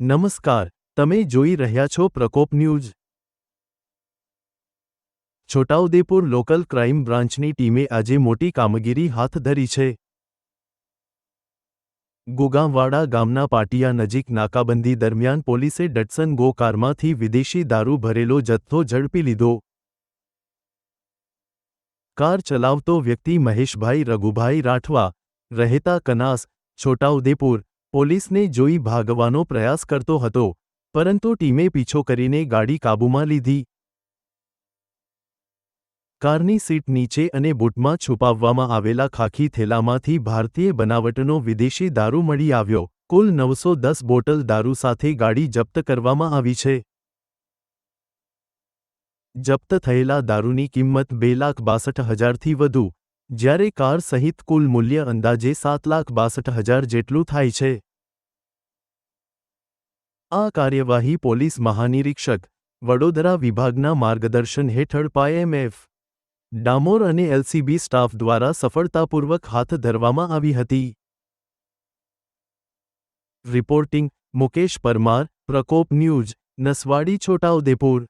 નમસ્કાર, તમે જોઈ રહ્યા છો Prakop news. Chhota Udepur local crime બ્રાન્ચની ટીમે આજે મોટી કામગીરી હાથ ધરી છે. ગુગાંવાડા ગામના પાટિયા નજીક નાકાબંધી દરમિયાન પોલીસે ડટસન ગો કારમાંથી વિદેશી દારૂ ભરેલો જથ્થો ઝડપી લીધો. કાર ચલાવતો વ્યક્તિ મહેશભાઈ રઘુભાઈ રાઠવા, રહેતા કનાસ, છોટાઉદેપુર પોલીસને જોઈ ભાગવાનો પ્રયાસ કરતો હતો, પરંતુ ટીમે પીછો કરીને ગાડી કાબૂમાં લીધી. કારની સીટ નીચે અને બૂટમાં છુપાવવામાં આવેલા ખાખી થેલામાંથી ભારતીય બનાવટનો વિદેશી દારૂ મળી આવ્યો. કુલ નવસો દસ બોટલ દારૂ સાથે ગાડી જપ્ત કરવામાં આવી છે. જપ્ત થયેલા દારૂની કિંમત બે લાખ બાસઠ હજારથી વધુ. જ્યારે કાર સહિત કુલ મૂલ્ય અંદાજે સાત લાખ બાસઠ હજાર જેટલું થાય છે. આ કાર્યવાહી પોલીસ મહાનિરીક્ષક વડોદરા વિભાગના માર્ગદર્શન હેઠળ પાયએમએફ, ડામોર અને એલસીબી સ્ટાફ દ્વારા સફળતાપૂર્વક હાથ ધરવામાં આવી હતી. Reporting, Mukesh Parmar, Prakop news, Naswadi, Chhota Udepur.